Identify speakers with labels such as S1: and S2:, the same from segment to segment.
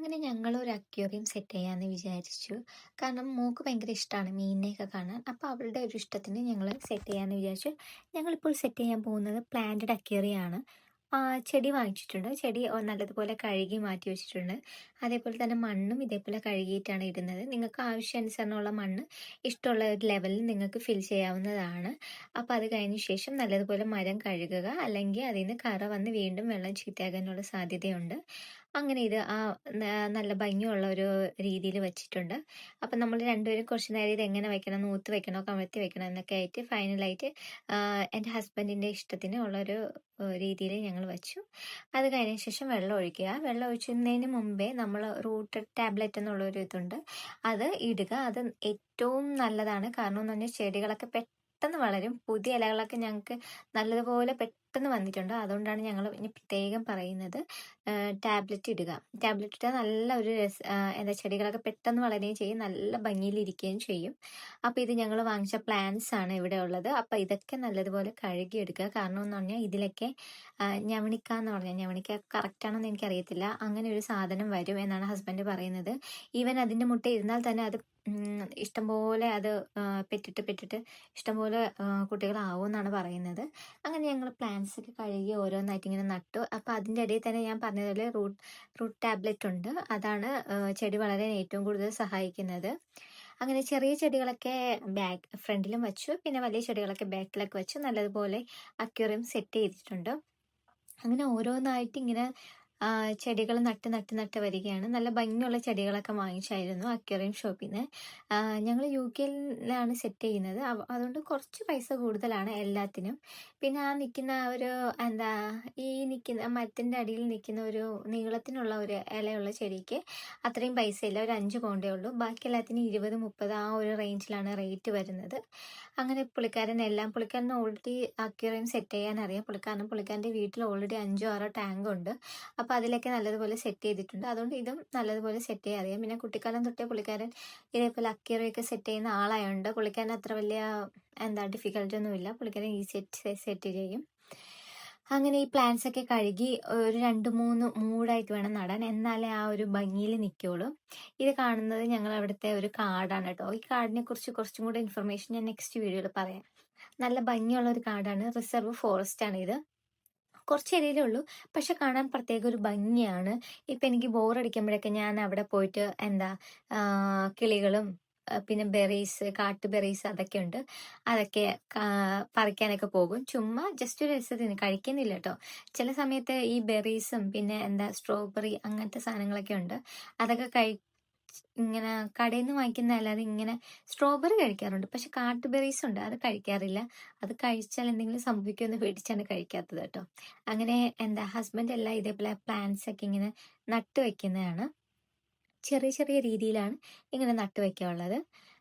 S1: അങ്ങനെ ഞങ്ങൾ ഒരു അക്വേറിയം സെറ്റ് ചെയ്യാമെന്ന് വിചാരിച്ചു. കാരണം മോൾക്ക് ഭയങ്കര ഇഷ്ടമാണ് മീനിനെയൊക്കെ കാണാൻ. അപ്പോൾ അവളുടെ ഒരു ഇഷ്ടത്തിന് ഞങ്ങൾ സെറ്റ് ചെയ്യാമെന്ന് വിചാരിച്ചു. ഞങ്ങളിപ്പോൾ സെറ്റ് ചെയ്യാൻ പോകുന്നത് പ്ലാന്റഡ് അക്വേറിയം ആണ്. ആ ചെടി വാങ്ങിച്ചിട്ടുണ്ട്. ചെടി നല്ലതുപോലെ കഴുകി മാറ്റി വെച്ചിട്ടുണ്ട്. അതേപോലെ തന്നെ മണ്ണും ഇതേപോലെ കഴുകിയിട്ടാണ് ഇടുന്നത്. നിങ്ങൾക്ക് ആവശ്യാനുസരണമുള്ള മണ്ണ് ഇഷ്ടമുള്ള ഒരു ലെവലിൽ നിങ്ങൾക്ക് ഫിൽ ചെയ്യാവുന്നതാണ്. അപ്പോൾ അത് കഴിഞ്ഞ ശേഷം നല്ലതുപോലെ മരം കഴുകുക. അല്ലെങ്കിൽ അതിൽ നിന്ന് കറ വന്ന് വീണ്ടും വെള്ളം ചീത്തയാകാനുള്ള സാധ്യതയുണ്ട്. അങ്ങനെ ഇത് ആ നല്ല ഭംഗിയുള്ള ഒരു രീതിയിൽ വെച്ചിട്ടുണ്ട്. അപ്പം നമ്മൾ രണ്ടുപേരും കുറച്ച് നേരം ഇത് എങ്ങനെ വെക്കണം, നൂത്ത് വെക്കണോ, കമഴ്ത്തി വെക്കണോ എന്നൊക്കെ ആയിട്ട് ഫൈനലായിട്ട് എന്റെ ഹസ്ബൻഡിന്റെ ഇഷ്ടത്തിന് ഉള്ളൊരു രീതിയിൽ ഞങ്ങൾ വെച്ചു. അത് കഴിഞ്ഞ ശേഷം വെള്ളം ഒഴിക്കുക. വെള്ളം ഒഴിക്കുന്നതിന് മുമ്പേ നമ്മൾ റൂട്ട് ടാബ്ലറ്റ് എന്നുള്ളൊരു ഇതുണ്ട്. അത് ഇടുക. അത് ഏറ്റവും നല്ലതാണ്. കാരണം എന്ന് പറഞ്ഞാൽ ചെടികളൊക്കെ പെട്ടെന്ന് വളരും. പുതിയ ഇലകളൊക്കെ ഞങ്ങൾക്ക് നല്ലതുപോലെ പെട്ടെന്ന് വന്നിട്ടുണ്ട്. അതുകൊണ്ടാണ് ഞങ്ങൾ ഇനി പ്രത്യേകം പറയുന്നത്. ടാബ്ലറ്റ് ഇടുക. ടാബ്ലറ്റ് ഇട്ടാൽ നല്ല ഒരു എന്താ ചെടികളൊക്കെ പെട്ടെന്ന് വളരുകയും ചെയ്യും. നല്ല ഭംഗിയിലിരിക്കുകയും ചെയ്യും. അപ്പോൾ ഇത് ഞങ്ങൾ വാങ്ങിച്ച പ്ലാന്റ്സ് ആണ് ഇവിടെ ഉള്ളത്. അപ്പോൾ ഇതൊക്കെ നല്ലതുപോലെ കഴുകിയെടുക്കുക. കാരണം എന്ന് പറഞ്ഞാൽ ഇതിലൊക്കെ ഞവണിക്ക എന്ന് പറഞ്ഞാൽ ഞവണിക്ക കറക്റ്റ് ആണോ എന്ന് എനിക്കറിയത്തില്ല. അങ്ങനെ ഒരു സാധനം വരും എന്നാണ് ഹസ്ബൻഡ് പറയുന്നത്. ഈവൻ അതിന്റെ മുട്ട ഇരുന്നാൽ തന്നെ അത് ഇഷ്ടംപോലെ അത് പെറ്റിട്ട് പെറ്റിട്ട് ഇഷ്ടംപോലെ കുട്ടികളാവും എന്നാണ് പറയുന്നത്. അങ്ങനെ ഞങ്ങൾ പ്ലാന്റ്സ് ഒക്കെ കഴുകി ഓരോന്നായിട്ട് ഇങ്ങനെ നട്ടു. അപ്പോൾ അതിന്റെ ഇടയിൽ തന്നെ ഞാൻ പറഞ്ഞതുപോലെ റൂട്ട് റൂട്ട് ടാബ്ലറ്റ് ഉണ്ട്. അതാണ് ചെടി വളരാൻ ഏറ്റവും കൂടുതൽ സഹായിക്കുന്നത്. അങ്ങനെ ചെറിയ ചെടികളൊക്കെ ബാക്ക് ഫ്രണ്ടിലും വെച്ചു. പിന്നെ വലിയ ചെടികളൊക്കെ ബാക്കിലൊക്കെ വെച്ചു നല്ലതുപോലെ അക്യൂറിയം സെറ്റ് ചെയ്തിട്ടുണ്ട്. അങ്ങനെ ഓരോന്നായിട്ട് ഇങ്ങനെ ചെടികൾ നട്ട് നട്ട് നട്ട് വരികയാണ്. നല്ല ഭംഗിയുള്ള ചെടികളൊക്കെ വാങ്ങിച്ചായിരുന്നു അക്വേറിയം ഷോപ്പിൽ നിന്ന് ഞങ്ങൾ യു കെയിലാണ് സെറ്റ് ചെയ്യുന്നത്. അതുകൊണ്ട് കുറച്ച് പൈസ കൂടുതലാണ് എല്ലാത്തിനും. പിന്നെ ആ നിൽക്കുന്ന ഒരു എന്താ ഈ നിൽക്കുന്ന മരത്തിന്റെ അടിയിൽ നിൽക്കുന്ന ഒരു നീളത്തിനുള്ള ഒരു ഇലയുള്ള ചെടിക്ക് അത്രയും പൈസയില്ല. ഒരു അഞ്ച് പൗണ്ടേ ഉള്ളൂ. ബാക്കി എല്ലാത്തിനും 20, 30 ആ ഒരു റേഞ്ചിലാണ് റേറ്റ് വരുന്നത്. അങ്ങനെ പുള്ളിക്കാരൻ എല്ലാം പുള്ളിക്കാരന് ഓൾറെഡി അക്വേറിയം സെറ്റ് ചെയ്യാൻ അറിയാം. പുള്ളിക്കാരനും പുള്ളിക്കാരന്റെ വീട്ടിൽ ഓൾറെഡി 5ഓ 6ഓ ടാങ്ക് ഉണ്ട്. അപ്പോൾ അതിലൊക്കെ നല്ലതുപോലെ സെറ്റ് ചെയ്തിട്ടുണ്ട്. അതുകൊണ്ട് ഇതും നല്ലതുപോലെ സെറ്റ് ചെയ്യാൻ അറിയാം. പിന്നെ കുട്ടിക്കാലം തൊട്ടേ പുള്ളിക്കാരൻ ഇതേപോലെ അക്വേറിയം സെറ്റ് ചെയ്യുന്ന ആളായതുകൊണ്ട് പുള്ളിക്കാരൻ അത്ര വലിയ എന്താ ഡിഫിക്കൽട്ടി ഒന്നുമില്ല. പുള്ളിക്കാരൻ ഈ സെറ്റ് സെറ്റ് ചെയ്യും. അങ്ങനെ ഈ പ്ലാന്റ്സ് ഒക്കെ കഴുകി ഒരു 2, 3 മൂടായിട്ട് വേണം നടാൻ. എന്നാലേ ആ ഒരു ഭംഗിയിൽ നിൽക്കുകയുള്ളൂ. ഇത് കാണുന്നത് ഞങ്ങൾ അവിടുത്തെ ഒരു കാർഡാണ് കേട്ടോ. ഈ കാടിനെ കുറിച്ച് കുറച്ചും കൂടെ ഇൻഫർമേഷൻ ഞാൻ നെക്സ്റ്റ് വീഡിയോയിൽ പറയാം. നല്ല ഭംഗിയുള്ള ഒരു കാർഡാണ് റിസർവ് ഫോറസ്റ്റ് ആണ് ഇത്. കുറച്ച് ഏരിയയിലേ ഉള്ളൂ. പക്ഷെ കാണാൻ പ്രത്യേക ഒരു ഭംഗിയാണ്. ഇപ്പം എനിക്ക് ബോറടിക്കുമ്പോഴൊക്കെ ഞാൻ അവിടെ പോയിട്ട് എന്താ കിളികളും പിന്നെ ബെറീസ് കാട്ടു ബെറീസ് അതൊക്കെ ഉണ്ട്. അതൊക്കെ പറിക്കാനൊക്കെ പോകും. ചുമ്മാ ജസ്റ്റ് ഒരു രസത്തിന് കഴിക്കുന്നില്ല കേട്ടോ. ചില സമയത്ത് ഈ ബെറീസും പിന്നെ എന്താ സ്ട്രോബെറി അങ്ങനത്തെ സാധനങ്ങളൊക്കെ ഉണ്ട്. അതൊക്കെ കഴി ഇങ്ങനെ കടയിൽ നിന്ന് വാങ്ങിക്കുന്നതല്ലാതെ ഇങ്ങനെ സ്ട്രോബെറി കഴിക്കാറുണ്ട്. പക്ഷെ കാട്ടുബെറീസ് ഉണ്ട്. അത് കഴിക്കാറില്ല. അത് കഴിച്ചാൽ എന്തെങ്കിലും സംഭവിക്കുമെന്ന് പേടിച്ചാണ് കഴിക്കാത്തത് കേട്ടോ. അങ്ങനെ എന്താ ഹസ്ബൻഡ് എല്ലാം ഇതേപോലെ പ്ലാന്റ്സ് ഒക്കെ ഇങ്ങനെ നട്ടു വെക്കുന്നതാണ്. ചെറിയ ചെറിയ രീതിയിലാണ് ഇങ്ങനെ നട്ടു വെക്കാനുള്ളത്.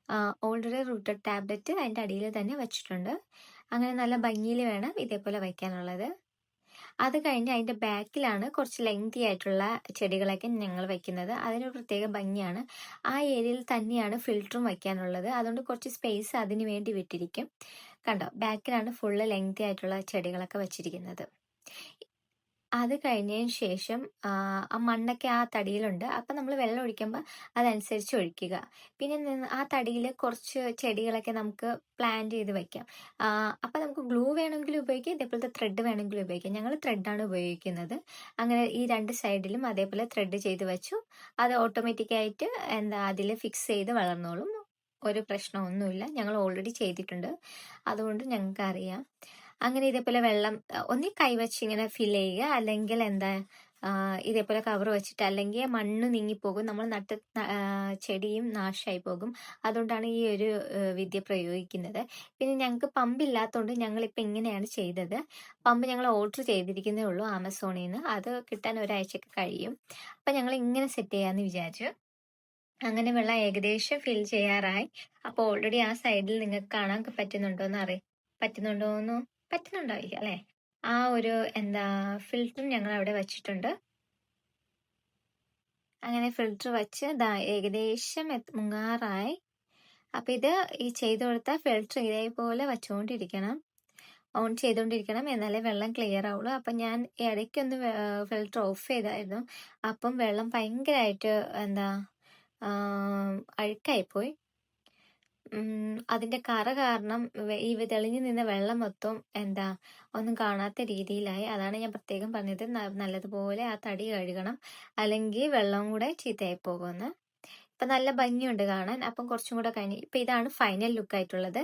S1: ആഹ് ഓൾറെഡി റൂട്ടഡ് ടാബ്ലറ്റ് അതിന്റെ അടിയിൽ തന്നെ വെച്ചിട്ടുണ്ട്. അങ്ങനെ നല്ല ഭംഗിയിൽ വേണം ഇതേപോലെ വെക്കാനുള്ളത്. അത് കഴിഞ്ഞ് അതിന്റെ ബാക്കിലാണ് കുറച്ച് ലെങ്തി ആയിട്ടുള്ള ചെടികളൊക്കെ ഞങ്ങൾ വെക്കുന്നത്. അതിനൊരു പ്രത്യേക ഭംഗിയാണ്. ആ ഏരിയയിൽ തന്നെയാണ് ഫിൽറ്ററും വയ്ക്കാനുള്ളത് അതുകൊണ്ട് കുറച്ച് സ്പേസ് അതിന് വേണ്ടി വിട്ടിരിക്കും. കണ്ടോ ബാക്കിലാണ് ഫുള്ള് ലെങ്തി ആയിട്ടുള്ള ചെടികളൊക്കെ വെച്ചിരിക്കുന്നത്. അത് കഴിഞ്ഞതിന് ശേഷം ആ മണ്ണൊക്കെ ആ തടിയിലുണ്ട്. അപ്പം നമ്മൾ വെള്ളം ഒഴിക്കുമ്പോൾ അതനുസരിച്ച് ഒഴിക്കുക. പിന്നെ ആ തടിയിൽ കുറച്ച് ചെടികളൊക്കെ നമുക്ക് പ്ലാന്റ് ചെയ്ത് വെക്കാം. അപ്പം നമുക്ക് ഗ്ലൂ വേണമെങ്കിൽ ഉപയോഗിക്കാം. ഇതേപോലത്തെ ത്രെഡ് വേണമെങ്കിൽ ഉപയോഗിക്കാം. ഞങ്ങൾ ത്രെഡാണ് ഉപയോഗിക്കുന്നത്. അങ്ങനെ ഈ രണ്ട് സൈഡിലും അതേപോലെ ത്രെഡ് ചെയ്ത് വെച്ചു. അത് ഓട്ടോമാറ്റിക്കായിട്ട് എന്താ അതിൽ ഫിക്സ് ചെയ്ത് വളർന്നോളും. ഒരു പ്രശ്നമൊന്നുമില്ല. ഞങ്ങൾ ഓൾറെഡി ചെയ്തിട്ടുണ്ട്. അതുകൊണ്ട് ഞങ്ങൾക്കറിയാം. അങ്ങനെ ഇതേപോലെ വെള്ളം ഒന്നി കൈവച്ച് ഇങ്ങനെ ഫിൽ ചെയ്യുക. അല്ലെങ്കിൽ എന്താ ഇതേപോലെ കവർ വെച്ചിട്ട് അല്ലെങ്കിൽ മണ്ണ് നീങ്ങിപ്പോകും. നമ്മൾ നട്ട് ചെടിയും നാശമായി പോകും. അതുകൊണ്ടാണ് ഈ ഒരു വിദ്യ പ്രയോഗിക്കുന്നത്. പിന്നെ ഞങ്ങൾക്ക് പമ്പ് ഇല്ലാത്തതുകൊണ്ട് ഞങ്ങളിപ്പോൾ ഇങ്ങനെയാണ് ചെയ്തത്. പമ്പ് ഞങ്ങൾ ഓർഡർ ചെയ്തിരിക്കുന്നേ ഉള്ളൂ ആമസോണിൽ നിന്ന്. അത് കിട്ടാൻ ഒരാഴ്ചയൊക്കെ കഴിയും. അപ്പം ഞങ്ങൾ ഇങ്ങനെ സെറ്റ് ചെയ്യാമെന്ന് വിചാരിച്ചു. അങ്ങനെ വെള്ളം ഏകദേശം ഫിൽ ചെയ്യാറായി. അപ്പോൾ ഓൾറെഡി ആ സൈഡിൽ നിങ്ങൾക്ക് കാണാൻ പറ്റുന്നുണ്ടോ എന്ന് അറിയാം പറ്റുന്നുണ്ടോ പറ്റുന്നുണ്ടായിരിക്കും അല്ലെ ആ ഒരു എന്താ ഫിൽറ്ററും ഞങ്ങൾ അവിടെ വെച്ചിട്ടുണ്ട്. അങ്ങനെ ഫിൽറ്റർ വെച്ച് ദാ ഏകദേശം മുങ്ങാറായി. അപ്പം ഇത് ഈ ചെയ്ത് കൊടുത്ത ഫിൽറ്റർ ഇതേപോലെ വെച്ചുകൊണ്ടിരിക്കണം. ഓൺ ചെയ്തുകൊണ്ടിരിക്കണം എന്നാലേ വെള്ളം ക്ലിയർ ആവുള്ളൂ അപ്പം ഞാൻ ഇടയ്ക്കൊന്ന് ഫിൽറ്റർ ഓഫ് ചെയ്തായിരുന്നു അപ്പം വെള്ളം ഭയങ്കരമായിട്ട് എന്താ അഴുക്കായിപ്പോയി അതിന്റെ കറ കാരണം ഈ തെളിഞ്ഞു നിന്ന വെള്ളം മൊത്തം എന്താ ഒന്നും കാണാത്ത രീതിയിലായി. അതാണ് ഞാൻ പ്രത്യേകം പറഞ്ഞത്. നല്ലതുപോലെ ആ തടി കഴുകണം. അല്ലെങ്കിൽ വെള്ളം കൂടെ ചീത്തയായി പോകുമെന്ന്. അപ്പം നല്ല ഭംഗിയുണ്ട് കാണാൻ. അപ്പം കുറച്ചും കൂടെ കഴിഞ്ഞ് ഇപ്പം ഇതാണ് ഫൈനൽ ലുക്ക് ആയിട്ടുള്ളത്.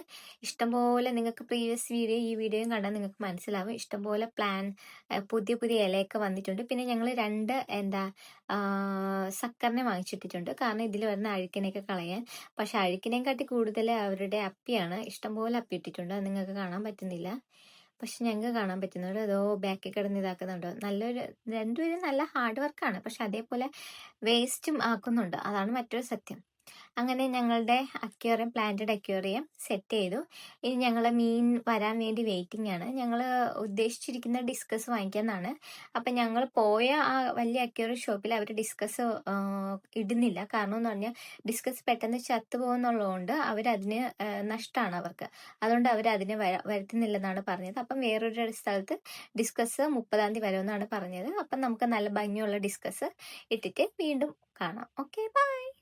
S1: ഇഷ്ടംപോലെ നിങ്ങൾക്ക് പ്രീവിയസ് വീഡിയോ ഈ വീഡിയോയും കണ്ടാൽ നിങ്ങൾക്ക് മനസ്സിലാവും. ഇഷ്ടംപോലെ പ്ലാൻ പുതിയ പുതിയ ഇലയൊക്കെ വന്നിട്ടുണ്ട്. പിന്നെ ഞങ്ങൾ രണ്ട് എന്താ സക്കറിനെ വാങ്ങിച്ചിട്ടിട്ടുണ്ട്. കാരണം ഇതിൽ വരുന്ന അഴുക്കിനെയൊക്കെ കളയാൻ. പക്ഷെ അഴുക്കിനെയും കാട്ടി കൂടുതൽ അവരുടെ അപ്പിയാണ്. ഇഷ്ടംപോലെ അപ്പി ഇട്ടിട്ടുണ്ട്. നിങ്ങൾക്ക് കാണാൻ പറ്റുന്നില്ല. പക്ഷെ ഞങ്ങൾക്ക് കാണാൻ പറ്റുന്നുണ്ട് അതോ ബാക്കിൽ കിടന്ന് ഇതാക്കുന്നുണ്ട്. നല്ലൊരു രണ്ടുപേരും നല്ല ഹാർഡ് വർക്കാണ് പക്ഷെ അതേപോലെ വേസ്റ്റും ആക്കുന്നുണ്ട്. അതാണ് മറ്റൊരു സത്യം. അങ്ങനെ ഞങ്ങളുടെ അക്വേറിയം പ്ലാന്റഡ് അക്വേറിയം സെറ്റ് ചെയ്തു. ഇനി ഞങ്ങൾ മീൻ വരാൻ വേണ്ടി വെയിറ്റിംഗ് ആണ്. ഞങ്ങൾ ഉദ്ദേശിച്ചിരിക്കുന്ന ഡിസ്കസ് വാങ്ങിക്കാന്നാണ്. അപ്പം ഞങ്ങൾ പോയ ആ വലിയ അക്വേറിയം ഷോപ്പിൽ അവർ ഡിസ്കസ് ഇടുന്നില്ല. കാരണം എന്ന് പറഞ്ഞാൽ ഡിസ്കസ് പെട്ടെന്ന് ചത്തുപോകുന്നുള്ളതുകൊണ്ട് അവരതിന് നഷ്ടമാണ് അവർക്ക്. അതുകൊണ്ട് അവർ അതിന് വരുത്തുന്നില്ലെന്നാണ് പറഞ്ഞത്. അപ്പം വേറൊരു സ്ഥലത്ത് ഡിസ്കസ് മുപ്പതാം തീയതി വരുമെന്നാണ് പറഞ്ഞത്. അപ്പം നമുക്ക് നല്ല ഭംഗിയുള്ള ഡിസ്കസ് ഇട്ടിട്ട് വീണ്ടും കാണാം. Okay bye